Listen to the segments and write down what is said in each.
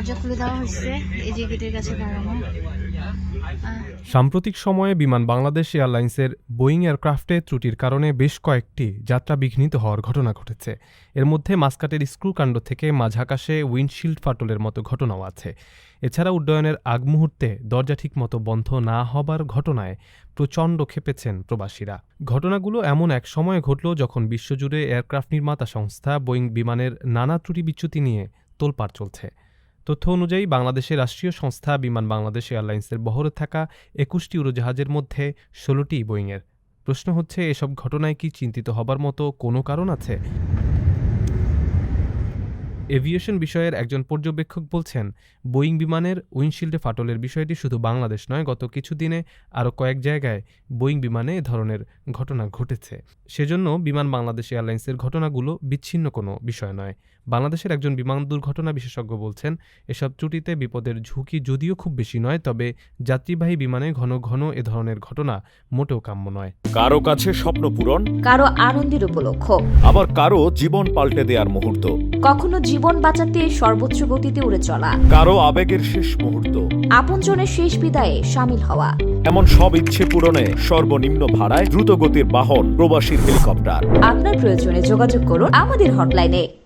দরজা খুলে দেওয়া হয়েছে এই যে গেটের কাছে দাঁড়ানো। সাম্প্রতিক সময়ে বিমান বাংলাদেশ এয়ারলাইন্সের বোয়িং এয়ারক্রাফটে ত্রুটির কারণে বেশ কয়েকটি যাত্রা বিঘ্নিত হওয়ার ঘটনা ঘটেছে। এর মধ্যে মাস্কাটের স্ক্রুকাণ্ড থেকে মাঝ আকাশে উইন্ডশিল্ড ফাটলের মতো ঘটনাও আছে। এছাড়া উড্ডয়নের আগ মুহূর্তে দরজা ঠিকমতো বন্ধ না হবার ঘটনায় প্রচণ্ড খেপেছেন প্রবাসীরা। ঘটনাগুলো এমন এক সময়ে ঘটল যখন বিশ্বজুড়ে এয়ারক্রাফট নির্মাতা সংস্থা বোয়িং বিমানের নানা ত্রুটি বিচ্যুতি নিয়ে তোলপাড় চলছে। তথ্য অনুযায়ী বাংলাদেশের রাষ্ট্রীয় সংস্থা বিমান বাংলাদেশ এয়ারলাইন্সের বহরে থাকা একুশটি উড়োজাহাজের মধ্যে ষোলোটি বোয়িংয়ের। প্রশ্ন হচ্ছে, এসব ঘটনায় কি চিন্তিত হবার মতো কোনো কারণ আছে? এভিয়েশন বিষয়ের একজন পর্যবেক্ষক বলছেন বোয়িং বিমানের উইন্ডশিল্ডে ফাটলের বিষয়টি শুধু বাংলাদেশ নয় গত কিছুদিনে আরও কয়েক জায়গায় বোয়িং বিমানে এ ধরনের ঘটনা ঘটেছে। সেজন্য বিমান বাংলাদেশ এয়ারলাইন্সের ঘটনাগুলো বিচ্ছিন্ন কোনো বিষয় নয়। বাংলাদেশের একজন বিমান দুর্ঘটনা বিশেষজ্ঞ বলছেন এসব ত্রুটিতে বিপদের ঝুঁকি যদিও খুব বেশি নয় তবে যাত্রীবাহী বিমানে ঘন ঘন এ ধরনের ঘটনা মোটেও কাম্য নয়। কারও কাছে স্বপ্ন পূরণ কারও আনন্দের উপলক্ষ। আবার কারও জীবন পাল্টে দেওয়ার মুহূর্ত। কখনো জীবন বাঁচাতে সর্বোচ্চ গতিতে উড়ে চলা। কারও আবেগের শেষ মুহূর্ত। আপনজনের শেষ বিদায়ে সামিল হওয়া। এমন সব ইচ্ছে পূরণে সর্বনিম্ন ভাড়ায় দ্রুত গতির বাহন প্রবাসীর হেলিকপ্টার। আপনার প্রয়োজনে যোগাযোগ করুন আমাদের হটলাইনে।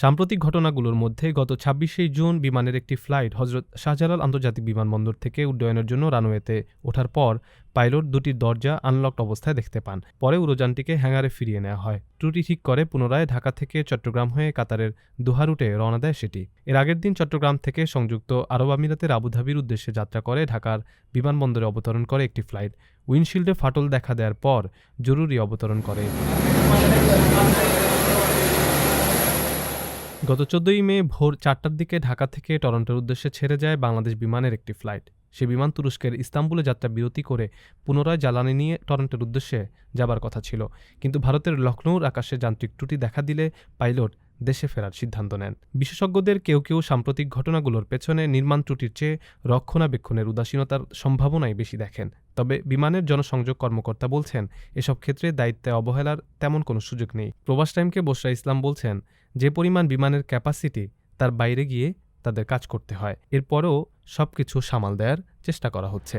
সাম্প্রতিক ঘটনাগুলোর মধ্যে গত ছাব্বিশে জুন বিমানের একটি ফ্লাইট হজরত শাহজালাল আন্তর্জাতিক বিমানবন্দর থেকে উড্ডয়নের জন্য রানওয়েতে ওঠার পর পাইলট দুটি দরজা আনলকড অবস্থায় দেখতে পান। পরে উড়োযানটিকে হ্যাঙ্গারে ফিরিয়ে নেওয়া হয়। ত্রুটি ঠিক করে পুনরায় ঢাকা থেকে চট্টগ্রাম হয়ে কাতারের দোহা রুটে রওনা দেয় সেটি। এর আগের দিন চট্টগ্রাম থেকে সংযুক্ত আরব আমিরাতের আবুধাবির উদ্দেশ্যে যাত্রা করে ঢাকার বিমানবন্দরে অবতরণ করে একটি ফ্লাইট। উইন্ডশিল্ডে ফাটল দেখা দেওয়ার পর জরুরি অবতরণ করে। গত চোদ্দই মে ভোর চারটার দিকে ঢাকা থেকে টরন্টোর উদ্দেশ্যে ছেড়ে যায় বাংলাদেশ বিমানের একটি ফ্লাইট। সে বিমান তুরস্কের ইস্তাম্বুলে যাত্রা বিরতি করে পুনরায় জ্বালানি নিয়ে টরন্টোর উদ্দেশ্যে যাবার কথা ছিল। কিন্তু ভারতের লখনৌর আকাশে যান্ত্রিক ত্রুটি দেখা দিলে পাইলট দেশে ফেরার সিদ্ধান্ত নেন। বিশেষজ্ঞদের কেউ কেউ সাম্প্রতিক ঘটনাগুলোর পেছনে নির্মাণ ত্রুটির চেয়ে রক্ষণাবেক্ষণের উদাসীনতার সম্ভাবনাই বেশি দেখেন। তবে বিমানের জনসংযোগ কর্মকর্তা বলছেন, এসব ক্ষেত্রে দায়িত্বে অবহেলার তেমন কোনো সুযোগ নেই। প্রবাস টাইমকে বসরা ইসলাম বলছেন, যে পরিমাণ বিমানের ক্যাপাসিটি তার বাইরে গিয়ে তাদের কাজ করতে হয়, এরপরও সবকিছু সামাল দেওয়ার চেষ্টা করা হচ্ছে।